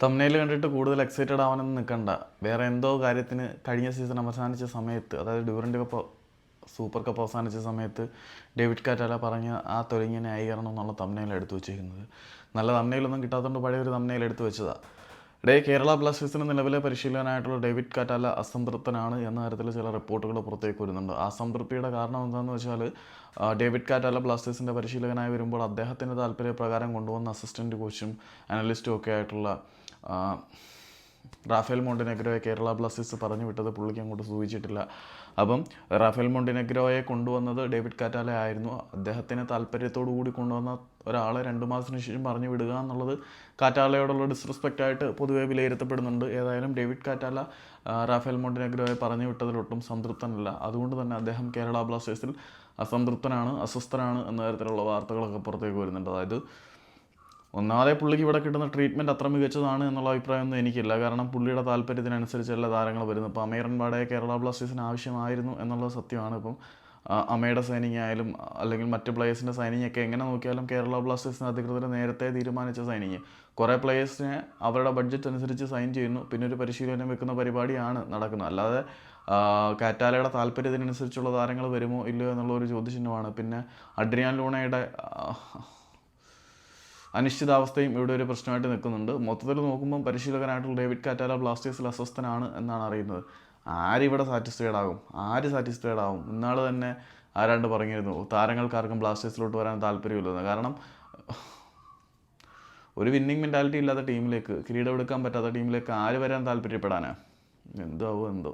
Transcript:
തമ്മിൽ കണ്ടിട്ട് കൂടുതൽ എക്സൈറ്റഡ് ആവാനൊന്നും നിൽക്കണ്ട വേറെ എന്തോ കാര്യത്തിന് കഴിഞ്ഞ സീസൺ അവസാനിച്ച സമയത്ത് അതായത് ഡ്യൂറന്റ് കപ്പ് സൂപ്പർ കപ്പ് അവസാനിച്ച സമയത്ത് ഡേവിഡ് കാറ്റാല പറഞ്ഞ ആ തൊലങ്ങിയ ന്യായീകരണം എന്നുള്ള തമ്മിൽ എടുത്തു വെച്ചിരിക്കുന്നത്. നല്ല തമ്മിലൊന്നും കിട്ടാത്തതുകൊണ്ട് പഴയ ഒരു തമ്മിൽ എടുത്തു വെച്ചതാണ് ഡേ കേരള ബ്ലാസ്റ്റേഴ്സിന് നിലവിലെ പരിശീലകനായിട്ടുള്ള ഡേവിഡ് കാറ്റാല അസംതൃപ്തനാണ് എന്ന തരത്തിൽ ചില റിപ്പോർട്ടുകൾ പുറത്തേക്ക് വരുന്നുണ്ട്. അസംതൃപ്തിയുടെ കാരണം എന്താണെന്ന് വെച്ചാൽ ഡേവിഡ് കാറ്റാല ബ്ലാസ്റ്റേഴ്സിന്റെ പരിശീലകനായി വരുമ്പോൾ അദ്ദേഹത്തിന്റെ താല്പര്യപ്രകാരം കൊണ്ടുവന്ന അസിസ്റ്റന്റ് കോച്ചും അനലിസ്റ്റും ഒക്കെ ആയിട്ടുള്ള റാഫേൽ മോണ്ടിനെഗ്രോയെ കേരള ബ്ലാസ്റ്റേഴ്സ് പറഞ്ഞു വിട്ടത് പുള്ളിക്ക് അങ്ങോട്ട് സൂചിച്ചിട്ടില്ല. അപ്പം റാഫേൽ മോണ്ടിനെഗ്രോയെ കൊണ്ടുവന്നത് ഡേവിഡ് കാറ്റാല ആയിരുന്നു. അദ്ദേഹത്തിന് താല്പര്യത്തോടു കൂടി കൊണ്ടുവന്ന ഒരാളെ രണ്ട് മാസത്തിന് ശേഷം പറഞ്ഞു വിടുക എന്നുള്ളത് കാറ്റാലയോടുള്ള ഡിസ്റെസ്പെക്റ്റ് ആയിട്ട് പൊതുവെ വിലയിരുത്തപ്പെടുന്നുണ്ട്. ഏതായാലും ഡേവിഡ് കാറ്റാല റാഫേൽ മോണ്ടിനെഗ്രോയെ പറഞ്ഞു വിട്ടതിലൊട്ടും സംതൃപ്തനല്ല. അതുകൊണ്ട് തന്നെ അദ്ദേഹം കേരള ബ്ലാസ്റ്റേഴ്സിൽ അസംതൃപ്തനാണ് അസ്വസ്ഥനാണ് എന്ന തരത്തിലുള്ള വാർത്തകളൊക്കെ പുറത്തേക്ക് വരുന്നുണ്ട്. അതായത് ഒന്നാമതെ പുള്ളിക്ക് ഇവിടെ കിട്ടുന്ന ട്രീറ്റ്മെന്റ് അത്ര മികച്ചതാണ് എന്നുള്ള അഭിപ്രായമൊന്നും എനിക്കില്ല. കാരണം പുള്ളിയുടെ താല്പര്യത്തിനനുസരിച്ചല്ല താരങ്ങൾ വരുന്നത്. ഇപ്പോൾ അമീറൻ കേരള ബ്ലാസ്റ്റേഴ്സിന് ആവശ്യമായിരുന്നു എന്നുള്ളത് സത്യമാണ്. ഇപ്പം അമ്മയുടെ സൈനിങ് ആയാലും അല്ലെങ്കിൽ മറ്റ് പ്ലേയേഴ്സിന്റെ സൈനിങ് ഒക്കെ എങ്ങനെ നോക്കിയാലും കേരള ബ്ലാസ്റ്റേഴ്സിന് അധികൃതർ നേരത്തെ തീരുമാനിച്ച സൈനിങ് കുറേ പ്ലേയേഴ്സിനെ അവരുടെ ബഡ്ജറ്റ് അനുസരിച്ച് സൈൻ ചെയ്യുന്നു. പിന്നെ ഒരു പരിശീലനം വെക്കുന്ന പരിപാടിയാണ് നടക്കുന്നത്. അല്ലാതെ കാറ്റാലയുടെ താല്പര്യത്തിനനുസരിച്ചുള്ള താരങ്ങൾ വരുമോ ഇല്ലയോ എന്നുള്ള ഒരു ചോദ്യചിഹ്നമാണ്. പിന്നെ അഡ്രിയാൻ ലൂണയുടെ അനിശ്ചിതാവസ്ഥയും ഇവിടെ ഒരു പ്രശ്നമായിട്ട് നിൽക്കുന്നുണ്ട്. മൊത്തത്തിൽ നോക്കുമ്പോൾ പരിശീലകനായിട്ടുള്ള ഡേവിഡ് കാറ്റാല ബ്ലാസ്റ്റേഴ്സിൽ അസ്വസ്ഥനാണ് എന്നാണ് അറിയുന്നത്. ആരിവിടെ സാറ്റിസ്ഫൈഡ് ആകും? ആര് സാറ്റിസ്ഫൈഡ് ആകും ഇന്നാൾ തന്നെ ആരാണ്ട് പറഞ്ഞിരുന്നു താരങ്ങൾക്കാർക്കും ബ്ലാസ്റ്റേഴ്സിലോട്ട് വരാൻ താല്പര്യമില്ലെന്ന്. കാരണം ഒരു വിന്നിങ് മെന്റാലിറ്റി ഇല്ലാത്ത ടീമിലേക്ക് കിരീടം എടുക്കാൻ പറ്റാത്ത ടീമിലേക്ക് ആര് വരാൻ താല്പര്യപ്പെടാനാ? എന്തോ എന്തോ.